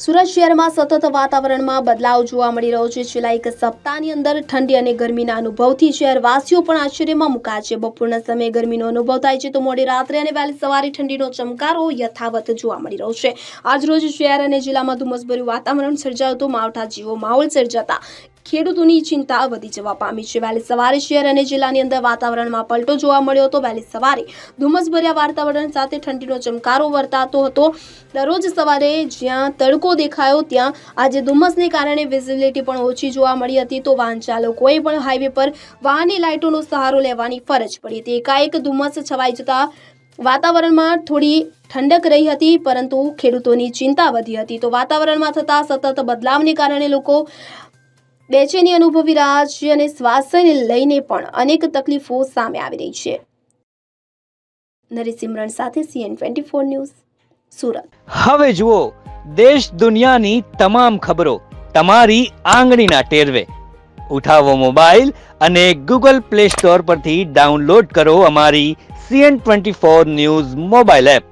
સુરત શહેરમાં સતત વાતાવરણમાં બદલાવ જોવા મળી રહ્યો છે. છેલ્લા એક સપ્તાહની અંદર ઠંડી અને ગરમીના અનુભવથી શહેરવાસીઓ પણ આશ્ચર્યમાં મુકાયા છે. બપોરના સમયે ગરમીનો અનુભવ થાય છે તો મોડી રાત્રે અને વહેલી સવારે ઠંડીનો ચમકારો યથાવત જોવા મળી રહ્યો છે. આજરોજ શહેર અને જિલ્લામાં ધુમ્મસભર્યું વાતાવરણ સર્જાયું હતું. માવઠા જેવો માહોલ સર્જાતા ખેડૂતોની ચિંતા વધી જવા પામી છે. વહેલી સવારે શહેર અને જિલ્લાની અંદર વાતાવરણમાં પલટો જોવા મળ્યો હતો. વહેલી સવારે ધુમ્મસભર્યા વાતાવરણ સાથે ઠંડીનો ચમકારો વર્તાતો હતો. દરરોજ સવારે જ્યાં તડકો દેખાયો, ત્યાં આજે ધુમ્મસને કારણે વિઝિબિલિટી પણ ઓછી જોવા મળી હતી. તો વાહન ચાલકોએ પણ હાઈવે પર વાહનની લાઇટોનો સહારો લેવાની ફરજ પડી હતી. એકાએક ધુમ્મસ છવાઈ જતા વાતાવરણમાં થોડી ઠંડક રહી હતી, પરંતુ ખેડૂતોની ચિંતા વધી હતી. તો વાતાવરણમાં થતા સતત બદલાવને કારણે લોકો બેચેની અનુભવી રહ્યા છે અને સ્વાસ્થ્યને લઈને પણ અનેક તકલીફો સામે આવી રહી છે. નરેશ સાથે CN twenty four news, Surat. હવે જુઓ, દેશ દુનિયાની તમામ ખબરો તમારી આંગળીના ટેરવે. ઉઠાવો મોબાઈલ અને ગૂગલ પ્લે સ્ટોર પરથી ડાઉનલોડ કરો અમારી CN twenty four news mobile app.